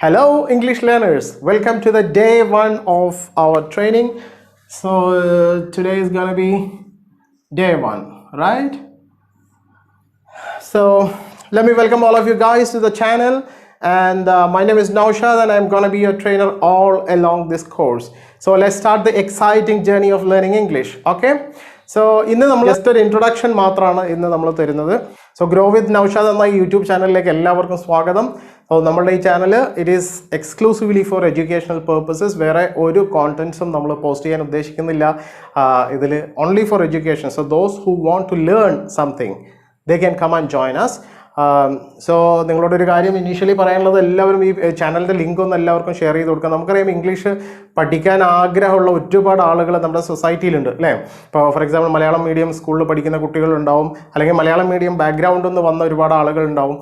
Hello, English learners. Welcome to the day one of our training. So, uh, today is gonna be day one, right? So, let me welcome all of you guys to the channel. And uh, my name is Naushad, and I'm gonna be your trainer all along this course. So, let's start the exciting journey of learning English, okay? So ഇന്ന് നമ്മൾ just ഒരു introduction മാത്രമാണ് ഇന്ന് നമ്മൾ തരുന്നത് so grow വിത്ത് നൌഷാദ് എന്ന YouTube ചാനലിലേക്ക് എല്ലാവർക്കും സ്വാഗതം സോ നമ്മളുടെ ഈ channel it is exclusively for educational purposes വേറെ ഒരു കോണ്ടൻസും നമ്മൾ പോസ്റ്റ് ചെയ്യാൻ ഉദ്ദേശിക്കുന്നില്ല. ഇതിൽ only for education so those who want to learn something they can come and join us so നിങ്ങളോടൊരു കാര്യം ഇനീഷ്യലി പറയാനുള്ളത് എല്ലാവരും ഈ ചാനലിന്റെ ലിങ്ക് ഒന്ന് എല്ലാവർക്കും ഷെയർ ചെയ്ത് കൊടുക്കുക. നമുക്കറിയാം ഇംഗ്ലീഷ് പഠിക്കാൻ ആഗ്രഹമുള്ള ഒരുപാട് ആളുകൾ നമ്മുടെ സൊസൈറ്റിയിലുണ്ട് അല്ലേ? ഇപ്പോൾ ഫോർ എക്സാമ്പിൾ മലയാളം മീഡിയം സ്കൂളിൽ പഠിക്കുന്ന കുട്ടികളുണ്ടാവും അല്ലെങ്കിൽ മലയാളം മീഡിയം ബാക്ക്ഗ്രൗണ്ടിൽ നിന്ന് വന്ന ഒരുപാട് ആളുകൾ ഉണ്ടാവും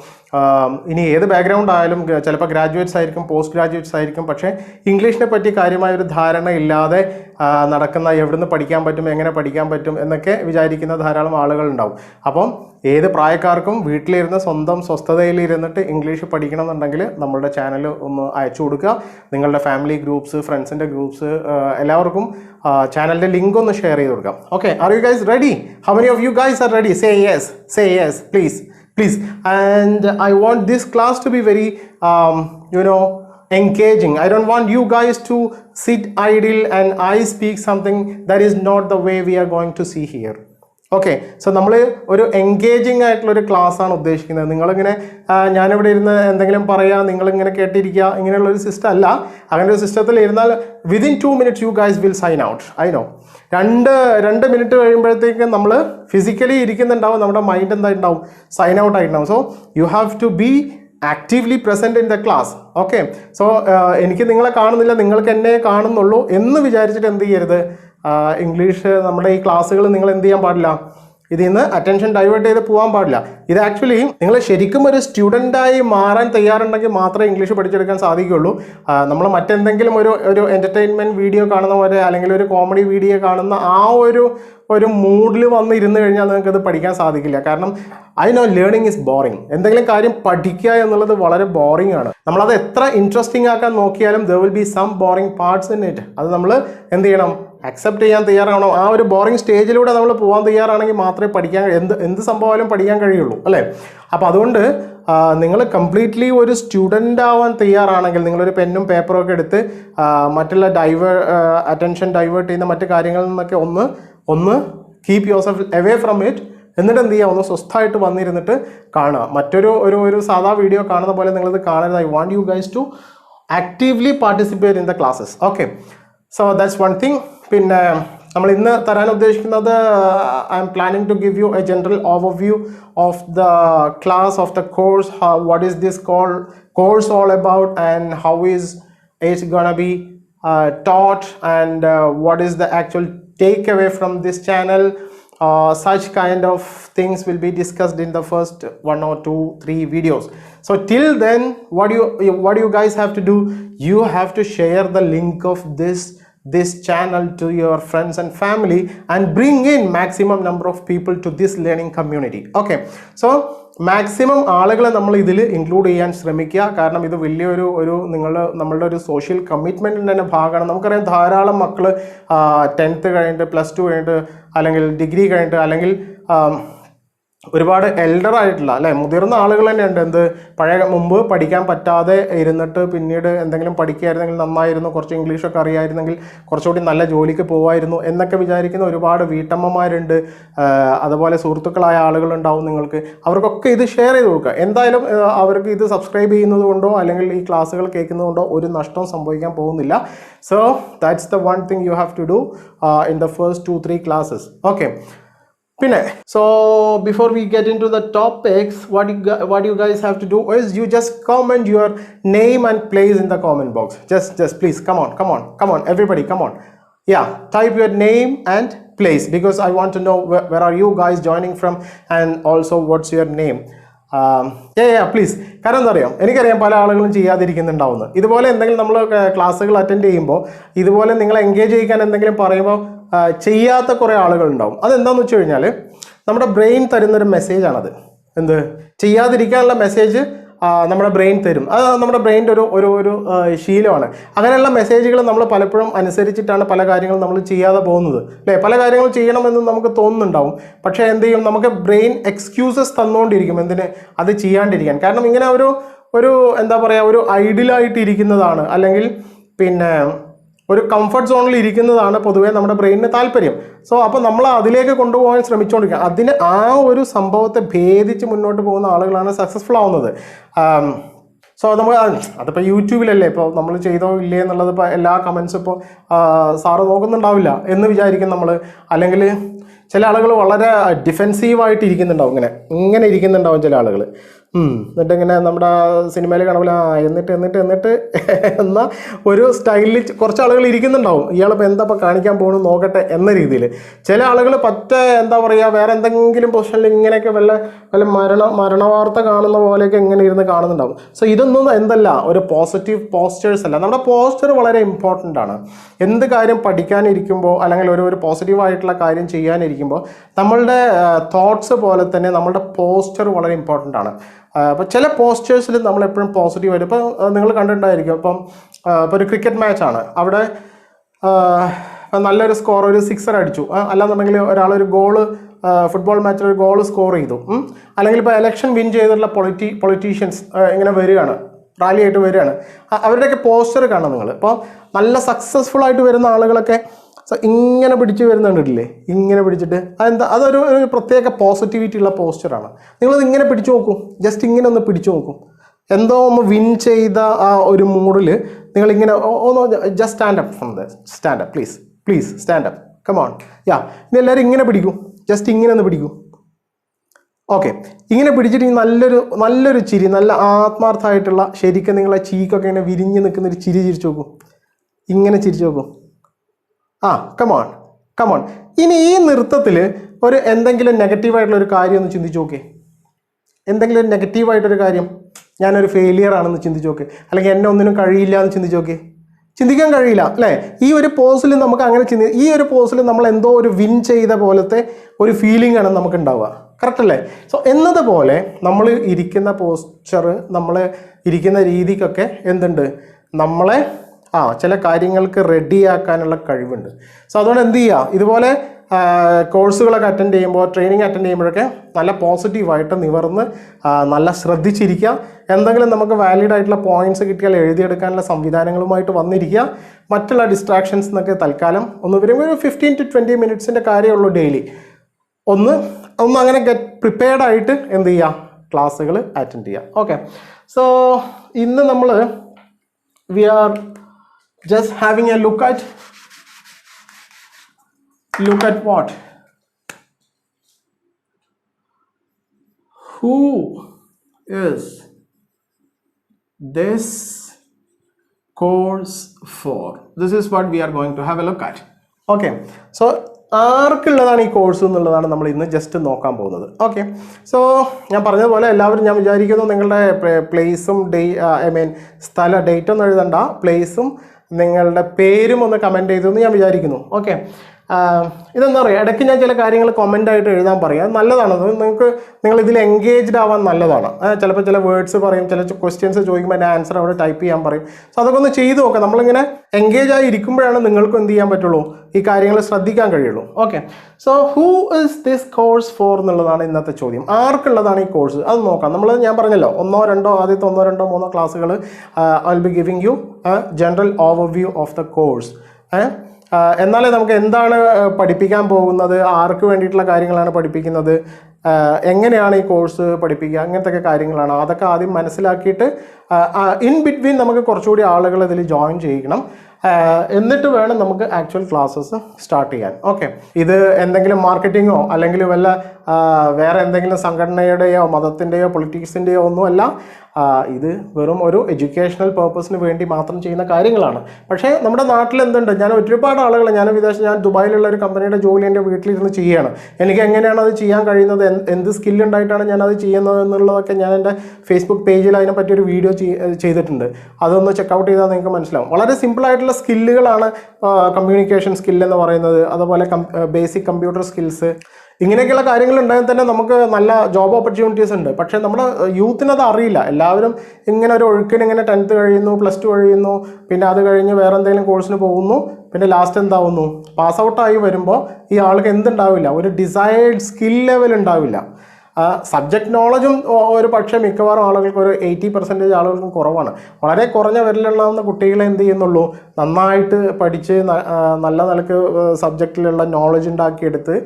ഇനി ഏത് ബാക്ക്ഗ്രൗണ്ട് ആയാലും ചിലപ്പോൾ ഗ്രാജുവേറ്റ്സ് ആയിരിക്കും പോസ്റ്റ് ഗ്രാജുവേറ്റ്സ് ആയിരിക്കും പക്ഷേ ഇംഗ്ലീഷിനെ പറ്റി കാര്യമായ ഒരു ധാരണ ഇല്ലാതെ നടക്കുന്ന എവിടുന്ന് പഠിക്കാൻ പറ്റും എങ്ങനെ പഠിക്കാൻ പറ്റും എന്നൊക്കെ വിചാരിക്കുന്ന ധാരാളം ആളുകളുണ്ടാവും. അപ്പം ഏത് പ്രായക്കാർക്കും വീട്ടിലിരുന്ന് സ്വന്തം സ്വസ്ഥതയിൽ ഇരുന്നിട്ട് ഇംഗ്ലീഷ് പഠിക്കണം എന്നുണ്ടെങ്കിൽ നമ്മളുടെ ചാനൽ ഒന്ന് അയച്ചു കൊടുക്കുക. നിങ്ങളുടെ ഫാമിലി ഗ്രൂപ്പ്സ് ഫ്രണ്ട്സിന്റെ ഗ്രൂപ്പ്സ് എല്ലാവർക്കും ചാനലിന്റെ ലിങ്ക് ഒന്ന് ഷെയർ ചെയ്ത് കൊടുക്കാം. Okay are you guys ready how many of you guys are ready say yes say yes please please and I want this class to be very you know engaging. I don't want you guys to sit idle and i speak something that is not the way we are going to see here. Okay so നമ്മൾ ഒരു engaging ആയിട്ടുള്ള ഒരു class ആണ് ഉദ്ദേശിക്കുന്നത്. നിങ്ങളിങ്ങനെ ഞാനിവിടെ ഇരുന്ന് എന്തെങ്കിലും പറയുക നിങ്ങളിങ്ങനെ കേട്ടിരിക്കുക ഇങ്ങനെയുള്ള ഒരു സിസ്റ്റം അല്ല. അങ്ങനെ ഒരു സിസ്റ്റത്തിൽ ഇരുന്നാൽ within two minutes you guys will sign out I know രണ്ട് രണ്ട് മിനിറ്റ് കഴിയുമ്പോഴത്തേക്കും നമ്മൾ ഫിസിക്കലി ഇരിക്കുന്നുണ്ടാവും നമ്മുടെ മൈൻഡ് എന്തായിട്ടുണ്ടാവും? സൈൻ ഔട്ട് ആയിട്ടുണ്ടാവും. So you have to be actively present in the class okay so എനിക്ക് നിങ്ങളെ കാണുന്നില്ല നിങ്ങൾക്ക് എന്നെ കാണുന്നുള്ളൂ എന്ന് വിചാരിച്ചിട്ട് എന്ത് ചെയ്യരുത്? ഇംഗ്ലീഷ് നമ്മുടെ ഈ ക്ലാസ്സുകൾ നിങ്ങൾ എന്ത് ചെയ്യാൻ പാടില്ല? ഇതിൽ നിന്ന് അറ്റൻഷൻ ഡൈവേർട്ട് ചെയ്ത് പോകാൻ പാടില്ല. ഇത് ആക്ച്വലി നിങ്ങൾ ശരിക്കും ഒരു സ്റ്റുഡന്റായി മാറാൻ തയ്യാറുണ്ടെങ്കിൽ മാത്രമേ ഇംഗ്ലീഷ് പഠിച്ചെടുക്കാൻ സാധിക്കുകയുള്ളൂ. നമ്മൾ മറ്റെന്തെങ്കിലും ഒരു ഒരു എന്റർടൈൻമെന്റ് വീഡിയോ കാണുന്ന പോലെ അല്ലെങ്കിൽ ഒരു കോമഡി വീഡിയോ കാണുന്ന ആ ഒരു ഒരു മൂഡിൽ വന്ന് ഇരുന്ന് കഴിഞ്ഞാൽ നിങ്ങൾക്ക് അത് പഠിക്കാൻ സാധിക്കില്ല. കാരണം I know learning is boring എന്തെങ്കിലും കാര്യം പഠിക്കുക എന്നുള്ളത് വളരെ ബോറിംഗ് ആണ്. നമ്മളത് എത്ര ഇൻട്രസ്റ്റിംഗ് ആക്കാൻ നോക്കിയാലും there will be some boring parts in it അത് നമ്മൾ എന്ത് ചെയ്യണം? അക്സെപ്റ്റ് ചെയ്യാൻ തയ്യാറാണോ? ആ ഒരു ബോറിംഗ് സ്റ്റേജിലൂടെ നമ്മൾ പോകാൻ തയ്യാറാണെങ്കിൽ മാത്രമേ പഠിക്കാൻ എന്ത് എന്ത് സംഭവമായാലും പഠിക്കാൻ കഴിയുള്ളൂ അല്ലേ? അപ്പോൾ അതുകൊണ്ട് നിങ്ങൾ കംപ്ലീറ്റ്ലി ഒരു സ്റ്റുഡന്റ് ആവാൻ തയ്യാറാണെങ്കിൽ നിങ്ങളൊരു പെന്നും പേപ്പറും ഒക്കെ എടുത്ത് മറ്റുള്ള ഡൈവർ അറ്റൻഷൻ ഡൈവേർട്ട് ചെയ്യുന്ന മറ്റു കാര്യങ്ങളിൽ നിന്നൊക്കെ ഒന്ന് ഒന്ന് keep yourself away from it എന്നിട്ട് എന്ത് ചെയ്യുക? ഒന്ന് സ്വസ്ഥമായിട്ട് വന്നിരുന്നിട്ട് കാണുക. മറ്റൊരു ഒരു ഒരു സാധാ വീഡിയോ കാണുന്ന പോലെ നിങ്ങളിത് കാണരുത്. I want you guys to actively participate in the classes okay so that's one thing പിന്നെ നമ്മൾ ഇന്ന് തരാൻ ഉദ്ദേശിക്കുന്നത് I am planning to give you a general overview of the class of the course what is this call course all about and how is it's gonna be uh, taught and uh, what is the actual takeaway from this channel uh, such kind of things will be discussed in the first one or two three videos so till then what you what you guys have to do you have to share the link of this this channel to your friends and family and bring in maximum number of people to this learning community. Okay. So maximum ആളുകളെ നമ്മൾ ഇതിൽ include ചെയ്യാൻ ശ്രമിക്കുക. കാരണം ഇത് വലിയൊരു ഒരു നിങ്ങൾ നമ്മളുടെ ഒരു സോഷ്യൽ കമ്മിറ്റ്മെന്റിന്റെ തന്നെ ഭാഗമാണ്. നമുക്കറിയാം ധാരാളം മക്കൾ ടെൻത്ത് കഴിഞ്ഞിട്ട് പ്ലസ് ടു കഴിഞ്ഞിട്ട് അല്ലെങ്കിൽ ഡിഗ്രി കഴിഞ്ഞിട്ട് അല്ലെങ്കിൽ ഒരുപാട് എൽഡർ ആയിട്ടുള്ള അല്ലെ? മുതിർന്ന ആളുകൾ തന്നെ ഉണ്ട് എന്ത്? പഴയ മുമ്പ് പഠിക്കാൻ പറ്റാതെ ഇരുന്നിട്ട് പിന്നീട് എന്തെങ്കിലും പഠിക്കുകയായിരുന്നെങ്കിൽ നന്നായിരുന്നു കുറച്ച് ഇംഗ്ലീഷൊക്കെ അറിയായിരുന്നെങ്കിൽ കുറച്ചുകൂടി നല്ല ജോലിക്ക് പോവായിരുന്നു എന്നൊക്കെ വിചാരിക്കുന്ന ഒരുപാട് വീട്ടമ്മമാരുണ്ട്. അതുപോലെ സുഹൃത്തുക്കളായ ആളുകളുണ്ടാവും നിങ്ങൾക്ക്. അവർക്കൊക്കെ ഇത് ഷെയർ ചെയ്ത് കൊടുക്കുക. എന്തായാലും അവർക്ക് ഇത് സബ്സ്ക്രൈബ് ചെയ്യുന്നത് കൊണ്ടോ അല്ലെങ്കിൽ ഈ ക്ലാസ്സുകൾ കേൾക്കുന്നത് കൊണ്ടോ ഒരു നഷ്ടം സംഭവിക്കാൻ പോകുന്നില്ല. So that's the one thing you have to do in the first two three classes okay പിന്നെ so before we get into the topics what you what you guys have to do is you just comment your name and place in the comment box just just please come on come on come on everybody come on ya type your name and place because I want to know where are you guys joining from and also what's your name uh please കാരണം എന്താ അറിയാം? എനിക്കറിയാം പല ആളുകളും ചെയ്യാതിരിക്കുന്നുണ്ടാവുന്നത്. ഇതുപോലെ എന്തെങ്കിലും നമ്മൾ ക്ലാസ്സുകൾ അറ്റൻഡ് ചെയ്യുമ്പോൾ ഇതുപോലെ നിങ്ങളെ എൻഗേജ് ചെയ്യിക്കാൻ എന്തെങ്കിലും പറയുമ്പോൾ ചെയ്യാത്ത കുറേ ആളുകളുണ്ടാവും. അതെന്താണെന്ന് വെച്ച് കഴിഞ്ഞാൽ നമ്മുടെ ബ്രെയിൻ തരുന്നൊരു മെസ്സേജാണത്. എന്ത്? ചെയ്യാതിരിക്കാനുള്ള മെസ്സേജ് നമ്മുടെ ബ്രെയിൻ തരും. അത് നമ്മുടെ ബ്രെയിന്റെ ഒരു ഒരു ഒരു ശീലമാണ്. അങ്ങനെയുള്ള മെസ്സേജുകൾ നമ്മൾ പലപ്പോഴും അനുസരിച്ചിട്ടാണ് പല കാര്യങ്ങളും നമ്മൾ ചെയ്യാതെ പോകുന്നത്. അല്ലേ? പല കാര്യങ്ങളും ചെയ്യണമെന്ന് നമുക്ക് തോന്നുന്നുണ്ടാവും. പക്ഷേ എന്ത് ചെയ്യും? നമുക്ക് ബ്രെയിൻ എക്സ്ക്യൂസസ് തന്നുകൊണ്ടിരിക്കും എന്തിന്? അത് ചെയ്യാണ്ടിരിക്കാൻ. കാരണം ഇങ്ങനെ ഒരു ഒരു എന്താ പറയുക ഒരു ഐഡിയലായിട്ടിരിക്കുന്നതാണ് അല്ലെങ്കിൽ പിന്നെ ഒരു കംഫർട്ട് സോണിൽ ഇരിക്കുന്നതാണ് പൊതുവേ നമ്മുടെ ബ്രെയിനിന് താല്പര്യം. സോ അപ്പോൾ നമ്മൾ അതിലേക്ക് കൊണ്ടുപോകാൻ ശ്രമിച്ചുകൊണ്ടിരിക്കുക അതിന് ആ ഒരു സംഭവത്തെ ഭേദിച്ച് മുന്നോട്ട് പോകുന്ന ആളുകളാണ് സക്സസ്ഫുൾ ആവുന്നത്. സോ നമ്മൾ അതിപ്പോൾ യൂട്യൂബിലല്ലേ? ഇപ്പോൾ നമ്മൾ ചെയ്തോ ഇല്ലേ എന്നുള്ളത് ഇപ്പോൾ എല്ലാ കമൻസും ഇപ്പോൾ സാറ് നോക്കുന്നുണ്ടാവില്ല എന്ന് വിചാരിക്കും നമ്മൾ അല്ലെങ്കിൽ ചില ആളുകൾ വളരെ ഡിഫെൻസീവായിട്ട് ഇരിക്കുന്നുണ്ടാവും ഇങ്ങനെ. ഇങ്ങനെ ഇരിക്കുന്നുണ്ടാവും ചില ആളുകൾ എന്നിട്ട് ഇങ്ങനെ നമ്മുടെ സിനിമയിൽ കാണുമ്പോൾ ആ എന്നിട്ട് എന്നിട്ട് എന്നിട്ട് എന്ന ഒരു സ്റ്റൈലിൽ കുറച്ച് ആളുകൾ ഇരിക്കുന്നുണ്ടാവും. ഇയാളിപ്പോൾ എന്താ ഇപ്പോൾ കാണിക്കാൻ പോകണം നോക്കട്ടെ എന്ന രീതിയിൽ ചില ആളുകൾ പറ്റ എന്താ പറയുക വേറെ എന്തെങ്കിലും പൊസിഷനിൽ ഇങ്ങനെയൊക്കെ വല്ല വല്ല മരണ മരണവാർത്ത കാണുന്ന പോലെയൊക്കെ ഇങ്ങനെ ഇരുന്ന് കാണുന്നുണ്ടാവും. സോ ഇതൊന്നും എന്തല്ല ഒരു പോസിറ്റീവ് പോസ്റ്റേഴ്സ് അല്ല. നമ്മുടെ പോസ്റ്റർ വളരെ ഇമ്പോർട്ടന്റ് ആണ്. എന്ത് കാര്യം പഠിക്കാനിരിക്കുമ്പോൾ അല്ലെങ്കിൽ ഒരു ഒരു പോസിറ്റീവായിട്ടുള്ള കാര്യം ചെയ്യാനിരിക്കുമ്പോൾ നമ്മളുടെ തോട്ട്സ് പോലെ തന്നെ നമ്മളുടെ പോസ്റ്റർ വളരെ ഇമ്പോർട്ടന്റ് ആണ്. അപ്പോൾ ചില പോസ്റ്റേഴ്സിൽ നമ്മൾ എപ്പോഴും പോസിറ്റീവ് ആയിട്ട് ഇപ്പോൾ നിങ്ങൾ കണ്ടിട്ടുണ്ടായിരിക്കും. അപ്പം ഇപ്പോൾ ഒരു ക്രിക്കറ്റ് മാച്ചാണ് അവിടെ നല്ലൊരു സ്കോർ ഒരു സിക്സർ അടിച്ചു. അല്ലാന്നുണ്ടെങ്കിൽ ഒരാളൊരു ഗോൾ ഫുട്ബോൾ മാച്ചിൽ ഒരു ഗോൾ സ്കോർ ചെയ്തു. അല്ലെങ്കിൽ ഇപ്പോൾ എലക്ഷൻ വിൻ ചെയ്തിട്ടുള്ള പൊളിറ്റി പൊളിറ്റീഷ്യൻസ് ഇങ്ങനെ വരികയാണ്. റാലി ആയിട്ട് വരികയാണ്. അവരുടെയൊക്കെ പോസ്റ്റർ കാണാം നിങ്ങൾ. ഇപ്പോൾ നല്ല സക്സസ്ഫുൾ ആയിട്ട് വരുന്ന ആളുകളൊക്കെ ഇങ്ങനെ പിടിച്ച് വരുന്നുണ്ടില്ലേ ഇങ്ങനെ പിടിച്ചിട്ട് അതെന്താ? അതൊരു ഒരു പ്രത്യേക പോസിറ്റിവിറ്റി ഉള്ള പോസ്റ്ററാണ് നിങ്ങളത് ഇങ്ങനെ പിടിച്ചു നോക്കും. ജസ്റ്റ് ഇങ്ങനെ ഒന്ന് പിടിച്ചു നോക്കും. എന്തോ ഒന്ന് വിൻ ചെയ്ത ആ ഒരു മൂഡിൽ നിങ്ങളിങ്ങനെ ഒന്ന് just stand up from the stand up please please stand up come on ya ഇനി എല്ലാവരും ഇങ്ങനെ പിടിക്കും. ജസ്റ്റ് ഇങ്ങനെ ഒന്ന് പിടിക്കും. ഓക്കെ ഇങ്ങനെ പിടിച്ചിട്ട് നല്ലൊരു നല്ലൊരു ചിരി നല്ല ആത്മാർത്ഥമായിട്ടുള്ള ശരിക്കും നിങ്ങളെ ചീക്കൊക്കെ ഇങ്ങനെ വിരിഞ്ഞ് നിൽക്കുന്ന ഒരു ചിരി ചിരിച്ചു നോക്കും. ഇങ്ങനെ ചിരിച്ചു നോക്കൂ. ആ കമോൺ കമോൺ ഇനി ഈ നൃത്തത്തിൽ ഒരു എന്തെങ്കിലും നെഗറ്റീവായിട്ടുള്ള ഒരു കാര്യം ഒന്ന് ചിന്തിച്ചു നോക്കേ. എന്തെങ്കിലും ഒരു നെഗറ്റീവായിട്ടൊരു കാര്യം ഞാനൊരു ഫെയിലിയർ ആണെന്ന് ചിന്തിച്ചു നോക്കേ. അല്ലെങ്കിൽ എന്നെ ഒന്നിനും കഴിയില്ല എന്ന് ചിന്തിച്ചു നോക്കേ. ചിന്തിക്കാൻ കഴിയില്ല അല്ലേ? ഈ ഒരു പോസിൽ നമുക്ക് അങ്ങനെ ചിന്തി ഈ ഒരു പോസിൽ നമ്മൾ എന്തോ ഒരു വിൻ ചെയ്ത പോലത്തെ ഒരു ഫീലിംഗ് ആണ് നമുക്ക് ഉണ്ടാവുക. കറക്റ്റ് അല്ലേ? സോ എന്നതുപോലെ നമ്മൾ ഇരിക്കുന്ന പോസ്ചർ നമ്മൾ ഇരിക്കുന്ന രീതിക്കൊക്കെ എന്തുണ്ട്? നമ്മളെ ആ ചില കാര്യങ്ങൾക്ക് റെഡിയാക്കാനുള്ള കഴിവുണ്ട്. സോ അതുകൊണ്ട് എന്ത് ചെയ്യുക ഇതുപോലെ കോഴ്സുകളൊക്കെ അറ്റൻഡ് ചെയ്യുമ്പോൾ ട്രെയിനിങ് അറ്റൻഡ് ചെയ്യുമ്പോഴൊക്കെ നല്ല പോസിറ്റീവായിട്ട് നിവർന്ന് നല്ല ശ്രദ്ധിച്ചിരിക്കുക. എന്തെങ്കിലും നമുക്ക് വാലിഡ് ആയിട്ടുള്ള പോയിന്റ്സ് കിട്ടിയാൽ എഴുതിയെടുക്കാനുള്ള സംവിധാനങ്ങളുമായിട്ട് വന്നിരിക്കുക. മറ്റുള്ള ഡിസ്ട്രാക്ഷൻസ് എന്നൊക്കെ തൽക്കാലം ഒന്ന് വരുമ്പോൾ ഒരു ഫിഫ്റ്റീൻ ടു ട്വന്റി മിനിറ്റ്സിന്റെ കാര്യമുള്ളൂ ഡെയിലി ഒന്ന് ഒന്ന് അങ്ങനെ ഗെറ്റ് പ്രിപ്പയർഡ് ആയിട്ട് എന്ത് ചെയ്യുക ക്ലാസ്സുകൾ അറ്റൻഡ് ചെയ്യുക ഓക്കെ സോ ഇന്ന് നമ്മൾ we are just having a look at look at what? Who is this course for? This is what we are going to have a look at. Okay. So ആർക്കുള്ളതാണ് ഈ course എന്നുള്ളതാണ് നമ്മൾ ഇന്ന് just നോക്കാൻ പോകുന്നത്. Okay so ഞാൻ പറഞ്ഞതുപോലെ എല്ലാവരും ഞാൻ വിചാരിക്കുന്നു നിങ്ങളുടെ പ്ലേസും ഡേ ഐ മീൻ സ്ഥല ഡേറ്റ് ഒന്നും എഴുതണ്ട. പ്ലേസും നിങ്ങളുടെ പേരും ഒന്ന് കമന്റ് ചെയ്തു എന്ന് ഞാൻ വിചാരിക്കുന്നു. ഓക്കെ ഇതെന്താ പറയുക ഇടയ്ക്ക് ഞാൻ ചില കാര്യങ്ങൾ കമന്റ് ആയിട്ട് എഴുതാൻ പറയാം. നല്ലതാണ്. നിങ്ങൾക്ക് നിങ്ങൾ ഇതിൽ എൻഗേജ്ഡ് ആവാൻ നല്ലതാണ്. ചിലപ്പോൾ ചില വേർഡ്സ് പറയും ചില ക്വസ്റ്റ്യൻസ് ചോദിക്കുമ്പോൾ അതിന്റെ ആൻസർ അവിടെ ടൈപ്പ് ചെയ്യാൻ പറയും. സോ അതൊക്കെ ഒന്ന് ചെയ്ത് നോക്കാം. നമ്മളിങ്ങനെ എൻഗേജ് ആയി ഇരിക്കുമ്പോഴാണ് നിങ്ങൾക്കും എന്ത് ചെയ്യാൻ പറ്റുള്ളൂ? ഈ കാര്യങ്ങൾ ശ്രദ്ധിക്കാൻ കഴിയുള്ളൂ. Okay so who is this course for എന്നുള്ളതാണ് ഇന്നത്തെ ചോദ്യം. ആർക്കുള്ളതാണ് ഈ കോഴ്സ് അത് നോക്കാം. നമ്മൾ ഞാൻ പറഞ്ഞല്ലോ ഒന്നോ രണ്ടോ ആദ്യത്തെ ഒന്നോ രണ്ടോ മൂന്നോ ക്ലാസ്സുകൾ I will be giving you general overview of the course എന്നാലേ നമുക്ക് എന്താണ് പഠിപ്പിക്കാൻ പോകുന്നത്? ആർക്ക് വേണ്ടിയിട്ടുള്ള കാര്യങ്ങളാണ് പഠിപ്പിക്കുന്നത്? എങ്ങനെയാണ് ഈ കോഴ്സ് പഠിപ്പിക്കുക? അങ്ങനത്തെ കാര്യങ്ങളാണ്. അതൊക്കെ ആദ്യം മനസ്സിലാക്കിയിട്ട് ഇൻ ബിറ്റ്വീൻ നമുക്ക് കുറച്ചുകൂടി ആളുകൾ ഇതിൽ ജോയിൻ ചെയ്യിക്കണം. എന്നിട്ട് വേണം നമുക്ക് ആക്ച്വൽ ക്ലാസ്സസ് സ്റ്റാർട്ട് ചെയ്യാൻ. ഓക്കെ ഇത് എന്തെങ്കിലും മാർക്കറ്റിങ്ങോ അല്ലെങ്കിൽ വല്ല വേറെ എന്തെങ്കിലും സംഘടനയുടെയോ മതത്തിന്റെയോ പൊളിറ്റിക്സിന്റെയോ ഒന്നുമല്ല. ഇത് വെറും ഒരു എഡ്യൂക്കേഷണൽ പേർപ്പസിന് വേണ്ടി മാത്രം ചെയ്യുന്ന കാര്യങ്ങളാണ്. പക്ഷേ നമ്മുടെ നാട്ടിൽ എന്തുണ്ട്? ഞാൻ ഒരുപാട് ആളുകൾ ഞാൻ വിദേശം ഞാൻ ദുബായിലുള്ള ഒരു കമ്പനിയുടെ ജോലി എന്റെ വീട്ടിലിരുന്ന് ചെയ്യുകയാണ്. എനിക്ക് എങ്ങനെയാണ് അത് ചെയ്യാൻ കഴിയുന്നത്? എന്ത് സ്കില്ലുണ്ടായിട്ടാണ് ഞാൻ അത് ചെയ്യുന്നത് എന്നുള്ളതൊക്കെ ഞാൻ എന്റെ ഫേസ്ബുക്ക് പേജിൽ അതിനെപ്പറ്റി ഒരു വീഡിയോ ചെയ്തിട്ടുണ്ട്. അതൊന്ന് ചെക്കൗട്ട് ചെയ്താൽ നിങ്ങൾക്ക് മനസ്സിലാവും. വളരെ സിമ്പിൾ ആയിട്ടുള്ള സ്കില്ലുകളാണ് കമ്മ്യൂണിക്കേഷൻ സ്കിൽ എന്ന് പറയുന്നത്. അതുപോലെ ബേസിക് കമ്പ്യൂട്ടർ സ്കിൽസ് ഇങ്ങനെയൊക്കെയുള്ള കാര്യങ്ങൾ ഉണ്ടായാൽ തന്നെ നമുക്ക് നല്ല ജോബ് ഓപ്പർച്യൂണിറ്റീസ് ഉണ്ട്. പക്ഷേ നമ്മുടെ യൂത്തിനത് അറിയില്ല. എല്ലാവരും ഇങ്ങനെ ഒരു ഒഴുക്കിന് ഇങ്ങനെ ടെൻത്ത് കഴിയുന്നു പ്ലസ് ടു കഴിയുന്നു പിന്നെ അത് കഴിഞ്ഞ് വേറെ എന്തെങ്കിലും കോഴ്സിന് പോകുന്നു പിന്നെ ലാസ്റ്റ് എന്താവുന്നു? പാസ് ഔട്ടായി വരുമ്പോൾ ഈ ആൾക്ക് എന്തുണ്ടാവില്ല? ഒരു ഡിസൈഡ് സ്കിൽ ലെവൽ ഉണ്ടാവില്ല. സബ്ജക്ട് നോളജും ഒരു പക്ഷേ മിക്കവാറും ആളുകൾക്ക് ഒരു എയ്റ്റി പെർസെന്റേജ് ആളുകൾക്കും കുറവാണ്. വളരെ കുറഞ്ഞ വിരലുള്ളാവുന്ന കുട്ടികളെ എന്ത് ചെയ്യുന്നുള്ളൂ? നന്നായിട്ട് പഠിച്ച് നല്ല നിലയ്ക്ക് സബ്ജക്റ്റിലുള്ള നോളജ് ഉണ്ടാക്കിയെടുത്ത്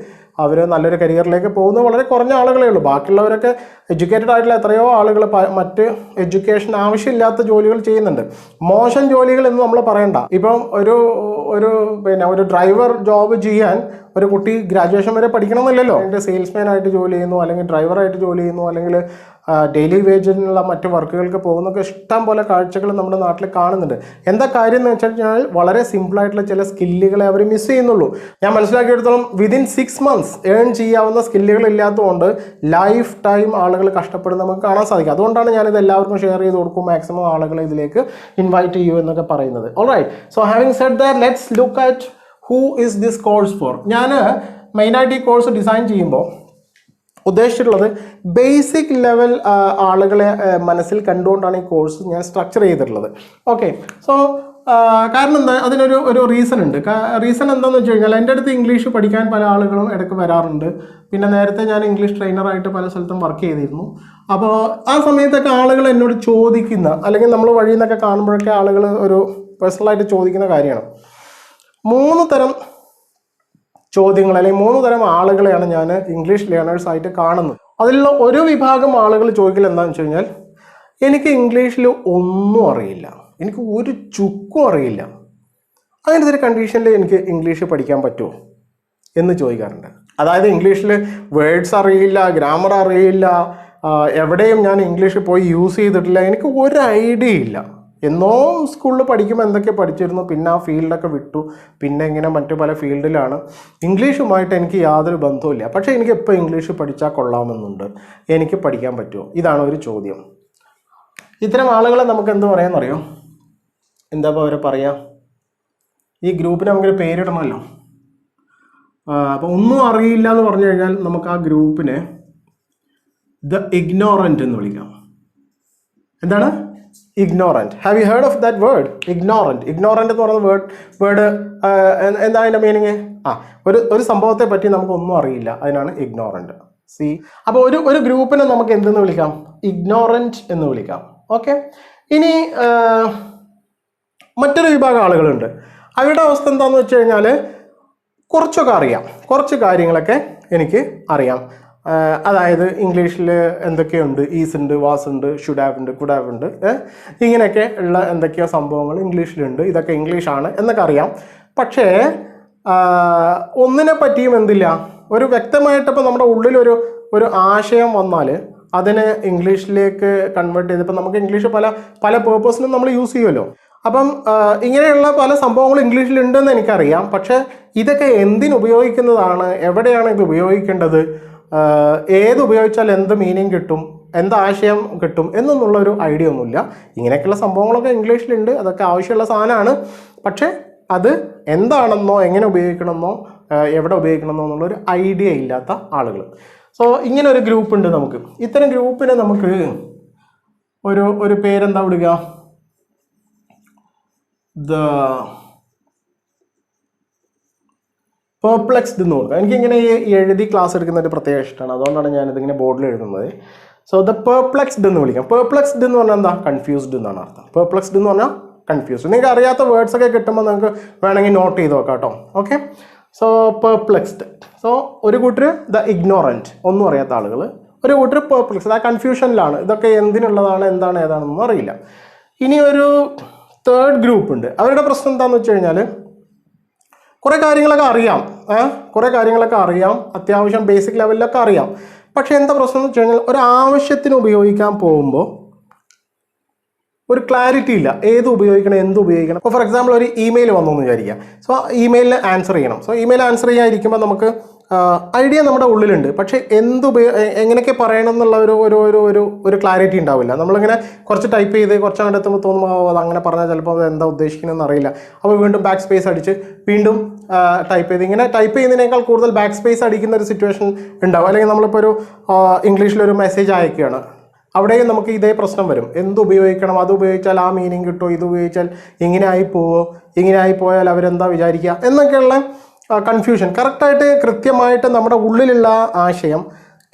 അവർ നല്ലൊരു കരിയറിലേക്ക് പോകുന്നത് വളരെ കുറഞ്ഞ ആളുകളേ ഉള്ളൂ. ബാക്കിയുള്ളവരൊക്കെ എഡ്യൂക്കേറ്റഡ് ആയിട്ടുള്ള എത്രയോ ആളുകൾ മറ്റ് എഡ്യൂക്കേഷൻ ആവശ്യമില്ലാത്ത ജോലികൾ ചെയ്യുന്നുണ്ട്. മോശം ജോലികൾ എന്ന് നമ്മൾ പറയണ്ട. ഇപ്പം ഒരു ഒരു പിന്നെ ഒരു ഡ്രൈവർ ജോബ് ചെയ്യാൻ ഒരു കുട്ടി ഗ്രാജുവേഷൻ വരെ പഠിക്കണമെന്നില്ലല്ലോ. അതിന്റെ സെയിൽസ്മാൻ ആയിട്ട് ജോലി ചെയ്യുന്നു അല്ലെങ്കിൽ ഡ്രൈവറായിട്ട് ജോലി ചെയ്യുന്നു അല്ലെങ്കിൽ ഡെയിലി വേജിനുള്ള മറ്റ് വർക്കുകൾക്ക് പോകുന്നൊക്കെ ഇഷ്ടം പോലെ കാഴ്ചകൾ നമ്മുടെ നാട്ടിൽ കാണുന്നുണ്ട്. എന്താ കാര്യം എന്ന് വെച്ചാൽ കഴിഞ്ഞാൽ വളരെ സിമ്പിളായിട്ടുള്ള ചില സ്കില്ലുകളെ അവർ മിസ് ചെയ്യുന്നുള്ളൂ. ഞാൻ മനസ്സിലാക്കിയെടുത്തോളം വിതിൻ സിക്സ് മന്ത്സ് ഏൺ ചെയ്യാവുന്ന സ്കില്ലുകൾ ഇല്ലാത്തതുകൊണ്ട് ലൈഫ് ടൈം ആളുകൾ കഷ്ടപ്പെടുന്ന നമുക്ക് കാണാൻ സാധിക്കും. അതുകൊണ്ടാണ് ഞാനിത് എല്ലാവർക്കും ഷെയർ ചെയ്ത് കൊടുക്കും മാക്സിമം ആളുകളെ ഇതിലേക്ക് ഇൻവൈറ്റ് ചെയ്യൂ എന്നൊക്കെ പറയുന്നത്. All right so having said the let's look at who is this course for ഞാൻ മെയിനായിട്ട് ഈ കോഴ്സ് ഡിസൈൻ ചെയ്യുമ്പോൾ ഉദ്ദേശിച്ചിട്ടുള്ളത് ബേസിക് ലെവൽ ആളുകളെ മനസ്സിൽ കണ്ടുകൊണ്ടാണ് ഈ കോഴ്സ് ഞാൻ സ്ട്രക്ചർ ചെയ്തിട്ടുള്ളത്. ഓക്കെ സോ കാരണം എന്താ? അതിനൊരു ഒരു റീസൺ ഉണ്ട്. റീസൺ എന്താണെന്ന് വെച്ച് കഴിഞ്ഞാൽ എന്റെ അടുത്ത് ഇംഗ്ലീഷ് പഠിക്കാൻ പല ആളുകളും ഇടയ്ക്ക് വരാറുണ്ട്. പിന്നെ നേരത്തെ ഞാൻ ഇംഗ്ലീഷ് ട്രെയിനറായിട്ട് പല സ്ഥലത്തും വർക്ക് ചെയ്തിരുന്നു. അപ്പോൾ ആ സമയത്തൊക്കെ ആളുകൾ എന്നോട് ചോദിക്കുന്ന അല്ലെങ്കിൽ നമ്മൾ വഴിയിൽ നിന്നൊക്കെ കാണുമ്പോഴൊക്കെ ആളുകൾ ഒരു പേഴ്സണലായിട്ട് ചോദിക്കുന്ന കാര്യമാണ്. മൂന്ന് തരം ചോദ്യങ്ങൾ അല്ലെങ്കിൽ മൂന്ന് തരം ആളുകളെയാണ് ഞാൻ ഇംഗ്ലീഷ് ലേണേഴ്സ് ആയിട്ട് കാണുന്നത്. അതിലുള്ള ഒരു വിഭാഗം ആളുകൾ ചോദിക്കൽ എന്താണെന്ന് വെച്ച് കഴിഞ്ഞാൽ എനിക്ക് ഇംഗ്ലീഷിൽ ഒന്നും അറിയില്ല. എനിക്ക് ഒരു ചുക്കും അറിയില്ല. അങ്ങനത്തെ ഒരു കണ്ടീഷനിൽ എനിക്ക് ഇംഗ്ലീഷ് പഠിക്കാൻ പറ്റുമോ എന്ന് ചോദിക്കാറുണ്ട്. അതായത് ഇംഗ്ലീഷിൽ വേർഡ്സ് അറിയില്ല ഗ്രാമർ അറിയില്ല എവിടെയും ഞാൻ ഇംഗ്ലീഷ് പോയി യൂസ് ചെയ്തിട്ടില്ല എനിക്ക് ഒരു ഐഡിയ ഇല്ല. എന്നോ സ്കൂളിൽ പഠിക്കുമ്പോൾ എന്തൊക്കെ പഠിച്ചിരുന്നു പിന്നെ ആ ഫീൽഡൊക്കെ വിട്ടു. പിന്നെ ഇങ്ങനെ മറ്റു പല ഫീൽഡിലാണ് ഇംഗ്ലീഷുമായിട്ട് എനിക്ക് യാതൊരു ബന്ധവുമില്ല. പക്ഷേ എനിക്ക് എപ്പോൾ ഇംഗ്ലീഷ് പഠിച്ചാൽ കൊള്ളാമെന്നുണ്ട്. എനിക്ക് പഠിക്കാൻ പറ്റുമോ? ഇതാണ് ഒരു ചോദ്യം. ഇത്തരം ആളുകളെ നമുക്ക് എന്ത് പറയാമെന്നറിയോ എന്താ അവരെ പറയാം? ഈ ഗ്രൂപ്പിന് നമുക്കൊരു പേരിടണമല്ലോ. അപ്പോൾ ഒന്നും അറിയില്ല എന്ന് പറഞ്ഞു കഴിഞ്ഞാൽ നമുക്ക് ആ ഗ്രൂപ്പിനെ ദ ഇഗ്നോറന്റ് എന്ന് വിളിക്കാം. എന്താണ്? Ignorant have you heard of that word ignorant ignorant എന്ന് പറയുന്ന വേർഡ് വേർഡ് എന്താണ് അതിന്റെ മീനിങ് ആ ഒരു ഒരു സംഭവത്തെ പറ്റി നമുക്കൊന്നും അറിയില്ല. അതിനാണ് ഇഗ്നോറന്റ് സി അപ്പോൾ ഒരു ഒരു ഗ്രൂപ്പിനെ നമുക്ക് എന്തെന്ന് വിളിക്കാം? ഇഗ്നോറന്റ് എന്ന് വിളിക്കാം. ഓക്കെ ഇനി ആ, മറ്റൊരു വിഭാഗം ആളുകളുണ്ട്. അവരുടെ അവസ്ഥ എന്താണെന്ന് വെച്ച് കഴിഞ്ഞാൽ കുറച്ചൊക്കെ അറിയാം. കുറച്ച് കാര്യങ്ങളൊക്കെ എനിക്ക് അറിയാം. അതായത് ഇംഗ്ലീഷിൽ എന്തൊക്കെയുണ്ട് ഈസ് ഉണ്ട് വാസ് ഉണ്ട് ഷുഡ് ഹാവ് ഉണ്ട് കുഡ് ഹാവ് ഉണ്ട്? ഇങ്ങനെയൊക്കെ ഉള്ള എന്തൊക്കെയോ സംഭവങ്ങൾ ഇംഗ്ലീഷിലുണ്ട്. ഇതൊക്കെ ഇംഗ്ലീഷാണ് എന്നൊക്കെ അറിയാം. പക്ഷേ ഒന്നിനെ പറ്റിയും എന്തില്ല. ഒരു വ്യക്തമായിട്ട് ഇപ്പോൾ നമ്മുടെ ഉള്ളിലൊരു ഒരു ആശയം വന്നാൽ അതിനെ ഇംഗ്ലീഷിലേക്ക് കൺവേർട്ട് ചെയ്ത് ഇപ്പം നമുക്ക് ഇംഗ്ലീഷ് പല പല പേർപ്പസിനും നമ്മൾ യൂസ് ചെയ്യുമല്ലോ അപ്പം ഇങ്ങനെയുള്ള പല സംഭവങ്ങളും ഇംഗ്ലീഷിലുണ്ടെന്ന് എനിക്കറിയാം. പക്ഷേ ഇതൊക്കെ എന്തിനുപയോഗിക്കുന്നതാണ് എവിടെയാണ് ഇത് ഉപയോഗിക്കേണ്ടത്? ഏത് ഉപയോഗിച്ചാൽ എന്ത് മീനിങ് കിട്ടും എന്ത് ആശയം കിട്ടും എന്നൊന്നുള്ള ഒരു ഐഡിയ ഒന്നുമില്ല. ഇങ്ങനെയൊക്കെയുള്ള സംഭവങ്ങളൊക്കെ ഇംഗ്ലീഷിലുണ്ട് അതൊക്കെ ആവശ്യമുള്ള സാധനമാണ്. പക്ഷേ അത് എന്താണെന്നോ എങ്ങനെ ഉപയോഗിക്കണമെന്നോ എവിടെ ഉപയോഗിക്കണമെന്നോ എന്നുള്ളൊരു ഐഡിയ ഇല്ലാത്ത ആളുകൾ സോ ഇങ്ങനെ ഒരു ഗ്രൂപ്പ് ഉണ്ട് നമുക്ക്. ഇത്തരം ഗ്രൂപ്പിനെ നമുക്ക് ഒരു ഒരു പേരെന്താ വിടുക? ദ പെർപ്ലക്സ്ഡ് എന്ന് കൊടുക്കുക എനിക്കിങ്ങനെ എഴുതി ക്ലാസ് എടുക്കുന്ന ഒരു പ്രത്യേക ഇഷ്ടമാണ്. അതുകൊണ്ടാണ് ഞാനിതിങ്ങനെ ബോർഡിൽ എഴുതുന്നത്. സോ ദ പെർപ്ലെക്സ്ഡ് എന്ന് വിളിക്കാം. പെർപ്ലെക്സ്ഡ് എന്ന് പറഞ്ഞാൽ എന്താ? കൺഫ്യൂസ്ഡ് എന്നാണ് അർത്ഥം. പെർപ്ലെക്സ്ഡ് എന്ന് പറഞ്ഞാൽ കൺഫ്യൂസ്ഡ് നിങ്ങൾക്ക് അറിയാത്ത വേർഡ്സ് ഒക്കെ കിട്ടുമ്പോൾ നിങ്ങൾക്ക് വേണമെങ്കിൽ നോട്ട് ചെയ്ത് നോക്കാം കേട്ടോ. ഓക്കെ സോ പെർപ്ലെക്സ്ഡ് സോ ഒരു കൂട്ടർ ദ ഇഗ്നോറന്റ് ഒന്നും അറിയാത്ത ആളുകൾ ഒരു കൂട്ടർ പെർപ്ലക്സ്ഡ് ആ കൺഫ്യൂഷനിലാണ് ഇതൊക്കെ എന്തിനുള്ളതാണ്? എന്താണ്? ഏതാണെന്നൊന്നും അറിയില്ല. ഇനി ഒരു തേർഡ് ഗ്രൂപ്പ് ഉണ്ട്. അവരുടെ പ്രശ്നം എന്താണെന്ന് വെച്ച് കഴിഞ്ഞാൽ കുറേ കാര്യങ്ങളൊക്കെ അറിയാം. കുറേ കാര്യങ്ങളൊക്കെ അറിയാം. അത്യാവശ്യം ബേസിക് ലെവലിലൊക്കെ അറിയാം. പക്ഷേ എന്താ പ്രശ്നം എന്ന് വെച്ച് കഴിഞ്ഞാൽ ഒരു ആവശ്യത്തിന് ഉപയോഗിക്കാൻ പോകുമ്പോൾ ഒരു ക്ലാരിറ്റി ഇല്ല. ഏത് ഉപയോഗിക്കണം എന്ത് ഉപയോഗിക്കണം. ഇപ്പോൾ ഫോർ എക്സാമ്പിൾ ഒരു ഇമെയിൽ വന്നു എന്ന് വിചാരിക്കുക. സോ ഇമെയിലിന് ആൻസർ ചെയ്യണം. സോ ഇമെയിൽ ആൻസർ ചെയ്യാതിരിക്കുമ്പോൾ നമുക്ക് ഐഡിയ നമ്മുടെ ഉള്ളിലുണ്ട്. പക്ഷേ എന്ത് ഉപയോഗം എ- എങ്ങനെയൊക്കെ പറയണം എന്നുള്ള ഒരു ഒരു ഒരു ഒരു ഒരു ക്ലാരിറ്റി ഉണ്ടാവില്ല. നമ്മളിങ്ങനെ കുറച്ച് ടൈപ്പ് ചെയ്ത് കുറച്ച് അങ്ങോട്ട് എത്തുമ്പോൾ തോന്നുമ്പോൾ അത് അങ്ങനെ പറഞ്ഞാൽ ചിലപ്പോൾ അത് എന്താ ഉദ്ദേശിക്കണമെന്ന് അറിയില്ല. അപ്പോൾ വീണ്ടും ബാക്ക് സ്പേസ് അടിച്ച് വീണ്ടും ടൈപ്പ് ചെയ്ത് ഇങ്ങനെ ടൈപ്പ് ചെയ്യുന്നതിനേക്കാൾ കൂടുതൽ ബാക്ക് സ്പേസ് അടിക്കുന്ന ഒരു സിറ്റുവേഷൻ ഉണ്ടാവും. അല്ലെങ്കിൽ നമ്മളിപ്പോൾ ഒരു ഇംഗ്ലീഷിലൊരു മെസ്സേജ് അയക്കുകയാണ്. അവിടെയും നമുക്ക് ഇതേ പ്രശ്നം വരും. എന്ത് ഉപയോഗിക്കണം? അത് ഉപയോഗിച്ചാൽ ആ മീനിങ് കിട്ടുമോ ഇത് ഉപയോഗിച്ചാൽ ഇങ്ങനെ ആയി പോവോ? ഇങ്ങനെ ആയി പോയാൽ അവരെന്താ വിചാരിക്കുക? എന്നൊക്കെയുള്ള കൺഫ്യൂഷൻ കറക്റ്റായിട്ട് കൃത്യമായിട്ട് നമ്മുടെ ഉള്ളിലുള്ള ആശയം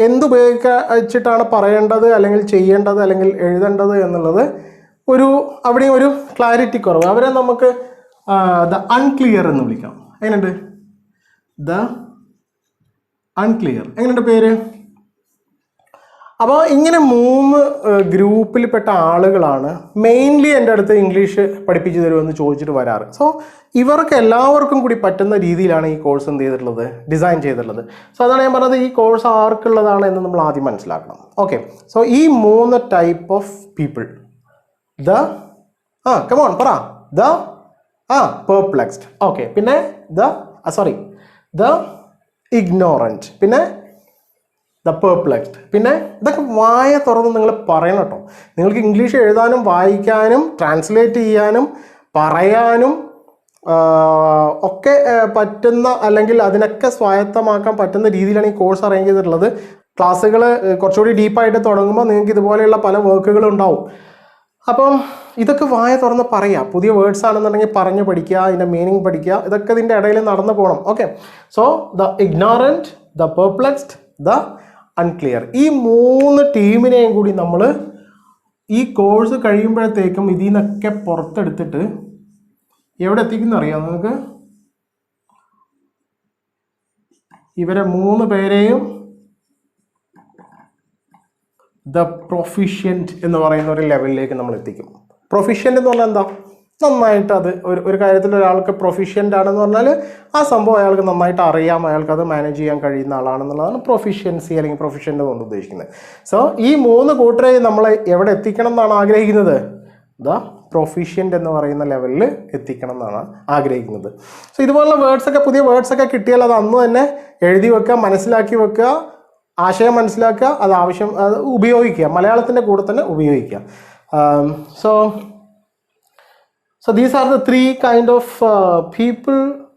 എന്തുപയോഗിച്ചിട്ടാണ് പറയേണ്ടത് അല്ലെങ്കിൽ ചെയ്യേണ്ടത് അല്ലെങ്കിൽ എഴുതേണ്ടത് എന്നുള്ളത് ഒരു അവിടെയും ഒരു ക്ലാരിറ്റി കുറവ്. അവരെ നമുക്ക് ദ അൺക്ലിയർ എന്ന് വിളിക്കാം. എങ്ങനെയുണ്ട്? ദ അൺക്ലിയർ എങ്ങനെയുണ്ട് പേര്? അപ്പോൾ ഇങ്ങനെ മൂന്ന് ഗ്രൂപ്പിൽപ്പെട്ട ആളുകളാണ് മെയിൻലി എന്റെ അടുത്ത് ഇംഗ്ലീഷ് പഠിപ്പിച്ചു തരുമെന്ന് ചോദിച്ചിട്ട് വരാറ്. സോ ഇവർക്ക് എല്ലാവർക്കും കൂടി പറ്റുന്ന രീതിയിലാണ് ഈ കോഴ്സ് എന്ത് ചെയ്തിട്ടുള്ളത്? ഡിസൈൻ ചെയ്തിട്ടുള്ളത്. സോ അതാണ് ഞാൻ പറഞ്ഞത് ഈ കോഴ്സ് ആർക്കുള്ളതാണ് എന്ന് നമ്മൾ ആദ്യം മനസ്സിലാക്കണം. ഓക്കെ സോ ഈ മൂന്ന് type of people the ah come on പറ. ദ ആ പെർപ്ലെക്സ്ഡ് ഓക്കെ പിന്നെ ദ സോറി ദ ഇഗ്നോറന്റ് പിന്നെ ദ പെർപ്ലക്സ്ഡ് പിന്നെ ഇതൊക്കെ വായ തുറന്ന് നിങ്ങൾ പറയണം കേട്ടോ. നിങ്ങൾക്ക് ഇംഗ്ലീഷ് എഴുതാനും വായിക്കാനും ട്രാൻസ്ലേറ്റ് ചെയ്യാനും പറയാനും ഒക്കെ പറ്റുന്ന അല്ലെങ്കിൽ അതിനൊക്കെ സ്വായത്തമാക്കാൻ പറ്റുന്ന രീതിയിലാണ് ഈ കോഴ്സ് അറേഞ്ച് ചെയ്തിട്ടുള്ളത്. ക്ലാസ്സുകൾ കുറച്ചുകൂടി ഡീപ്പായിട്ട് തുടങ്ങുമ്പോൾ നിങ്ങൾക്ക് ഇതുപോലെയുള്ള പല വർക്കുകളും ഉണ്ടാവും. അപ്പം ഇതൊക്കെ വായ തുറന്ന് പറയാം. പുതിയ വേർഡ്സ് ആണെന്നുണ്ടെങ്കിൽ പറഞ്ഞ് പഠിക്കുക അതിന്റെ മീനിങ് പഠിക്കുക ഇതൊക്കെ ഇതിന്റെ ഇടയിൽ നടന്നു പോകണം. Okay so the ignorant the perplexed the unclear ഈ മൂന്ന് ടീമിനെയും കൂടി നമ്മൾ ഈ കോഴ്സ് കഴിയുമ്പോഴത്തേക്കും ഇതിൽ നിന്നൊക്കെ പുറത്തെടുത്തിട്ട് എവിടെ എത്തിക്കുന്ന അറിയാം നിങ്ങൾക്ക്? ഇവരെ മൂന്ന് പേരെയും ദ പ്രൊഫിഷ്യന്റ് എന്ന് പറയുന്ന ഒരു ലെവലിലേക്ക് നമ്മൾ എത്തിക്കും പ്രൊഫിഷ്യന്റ് എന്ന് പറഞ്ഞാൽ എന്താ? നന്നായിട്ട് അത് ഒരു ഒരു കാര്യത്തിൽ ഒരാൾക്ക് പ്രൊഫിഷ്യന്റ് ആണെന്ന് പറഞ്ഞാൽ ആ സംഭവം അയാൾക്ക് നന്നായിട്ട് അറിയാം. അയാൾക്ക് അത് മാനേജ് ചെയ്യാൻ കഴിയുന്ന ആളാണെന്നുള്ളതാണ് പ്രൊഫിഷ്യൻസി അല്ലെങ്കിൽ പ്രൊഫിഷ്യന്റ് കൊണ്ട് ഉദ്ദേശിക്കുന്നത്. സോ ഈ മൂന്ന് കൂട്ടരെ നമ്മൾ എവിടെ എത്തിക്കണം എന്നാണ് ആഗ്രഹിക്കുന്നത്? ദ പ്രൊഫിഷ്യന്റ് എന്ന് പറയുന്ന ലെവലിൽ എത്തിക്കണം എന്നാണ് ആഗ്രഹിക്കുന്നത്. സോ ഇതുപോലുള്ള വേർഡ്സൊക്കെ പുതിയ വേർഡ്സൊക്കെ കിട്ടിയാൽ അത് അന്ന് തന്നെ എഴുതി വെക്കുക മനസ്സിലാക്കി വെക്കുക ആശയം മനസ്സിലാക്കുക അത് ആവശ്യം അത് ഉപയോഗിക്കുക. മലയാളത്തിന്റെ കൂടെ തന്നെ ഉപയോഗിക്കുക. So so these are the three kind of uh, people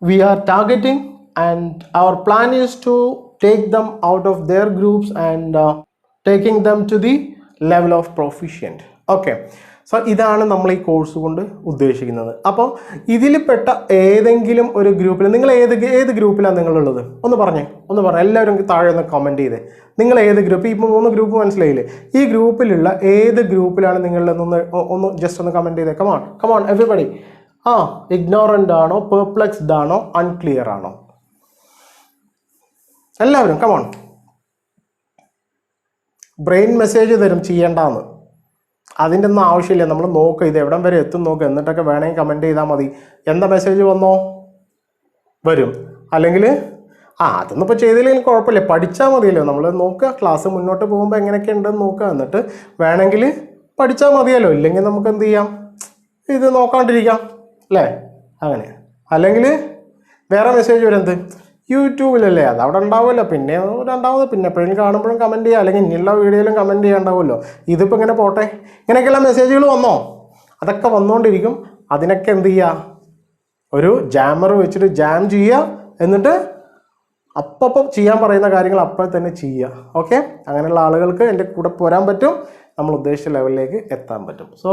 we are targeting and our plan is to take them out of their groups and uh, taking them to the level of proficient. Okay so ഇതാണ് നമ്മൾ ഈ course കൊണ്ട് ഉദ്ദേശിക്കുന്നത്. അപ്പോൾ ഇതിൽപ്പെട്ട ഏതെങ്കിലും ഒരു ഗ്രൂപ്പിൽ നിങ്ങൾ ഏത് ഏത് ഗ്രൂപ്പിലാണ് നിങ്ങളുള്ളത്? ഒന്ന് പറഞ്ഞേ ഒന്ന് പറഞ്ഞു. എല്ലാവരും താഴെ ഒന്ന് കമന്റ് ചെയ്തേ. നിങ്ങൾ ഏത് ഗ്രൂപ്പ് ഈ മൂന്ന് ഗ്രൂപ്പ് മനസ്സിലായില്ലേ? ഈ ഗ്രൂപ്പിലുള്ള ഏത് ഗ്രൂപ്പിലാണ് നിങ്ങളിലൊന്ന് ഒന്ന് ജസ്റ്റ് ഒന്ന് കമന്റ് ചെയ്തേ. Come on come on everybody ah ignorant ആണോ പെർപ്ലെക്സ്ഡ് ആണോ അൺക്ലിയർ ആണോ? എല്ലാവരും കമാൺ ബ്രെയിൻ മെസ്സേജ് തരും ചെയ്യേണ്ടാന്ന്. അതിന്റെ ഒന്നും ആവശ്യമില്ല. നമ്മൾ നോക്കുക ഇത് എവിടം വരെ എത്തും നോക്കുക എന്നിട്ടൊക്കെ വേണമെങ്കിൽ കമന്റ് ചെയ്താൽ മതി. എന്താ മെസ്സേജ് വന്നോ? വരും. അല്ലെങ്കിൽ ആ അതൊന്നും ഇപ്പോൾ ചെയ്തില്ലെങ്കിൽ കുഴപ്പമില്ല. പഠിച്ചാൽ മതിയല്ലോ. നമ്മൾ നോക്കുക ക്ലാസ് മുന്നോട്ട് പോകുമ്പോൾ എങ്ങനെയൊക്കെ ഉണ്ടെന്ന് നോക്കുക എന്നിട്ട് വേണമെങ്കിൽ പഠിച്ചാൽ മതിയല്ലോ. ഇല്ലെങ്കിൽ നമുക്ക് എന്ത് ചെയ്യാം? ഇത് നോക്കാണ്ടിരിക്കാം. അല്ലേ? അങ്ങനെ. അല്ലെങ്കിൽ വേറെ മെസ്സേജ് വരും എന്ത്? യൂട്യൂബിലല്ലേ? അത് അവിടെ ഉണ്ടാവുമല്ലോ. പിന്നെ രണ്ടാമത് പിന്നെ എപ്പോഴും കാണുമ്പോഴും കമന്റ് ചെയ്യുക. അല്ലെങ്കിൽ ഇനിയുള്ള വീഡിയോയിലും കമന്റ് ചെയ്യാണ്ടാവുമല്ലോ. ഇതിപ്പോൾ ഇങ്ങനെ പോട്ടെ? ഇങ്ങനെയൊക്കെയുള്ള മെസ്സേജുകൾ വന്നോ? അതൊക്കെ വന്നുകൊണ്ടിരിക്കും അതിനൊക്കെ എന്ത് ചെയ്യുക ഒരു ജാമർ വെച്ചിട്ട് ജാം ചെയ്യുക. എന്നിട്ട് അപ്പം ചെയ്യാൻ പറയുന്ന കാര്യങ്ങൾ അപ്പോൾ തന്നെ ചെയ്യുക. ഓക്കെ അങ്ങനെയുള്ള ആളുകൾക്ക് എന്റെ കൂടെ പോരാൻ പറ്റും. നമ്മൾ ഉദ്ദേശിച്ച ലെവലിലേക്ക് എത്താൻ പറ്റും. So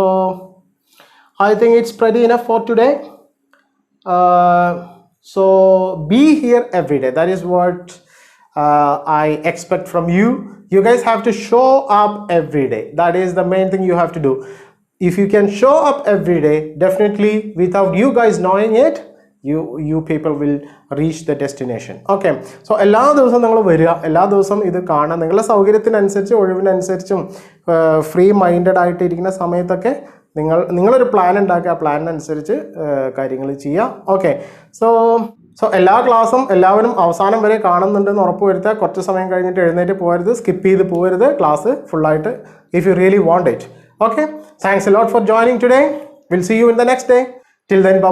I think it's pretty enough for today so be here every day that is what uh, i expect from you you guys have to show up every day that is the main thing you have to do if you can show up every day definitely without you guys knowing it you you people will reach the destination okay so എല്ലാ ദിവസവും നിങ്ങൾ വരിക എല്ലാ ദിവസവും ഇത് കാണാൻ നിങ്ങളുടെ സൗകര്യത്തിനനുസരിച്ച് ഒഴിവിനനുസരിച്ചും free minded ആയിട്ട് ഇരിക്കുന്ന സമയത്തൊക്കെ നിങ്ങൾ നിങ്ങളൊരു പ്ലാൻ ഉണ്ടാക്കുക. ആ പ്ലാനിനനുസരിച്ച് കാര്യങ്ങൾ ചെയ്യുക ഓക്കെ സോ സോ എല്ലാ ക്ലാസ്സും എല്ലാവരും അവസാനം വരെ കാണുന്നുണ്ടെന്ന് ഉറപ്പ് വരുത്തുക കുറച്ച് സമയം കഴിഞ്ഞിട്ട് എഴുന്നേറ്റ് പോകരുത്. സ്കിപ്പ് ചെയ്ത് പോകരുത്. ക്ലാസ് ഫുള്ളായിട്ട് if you really want it okay thanks a lot for joining today will see you in the next day till then bye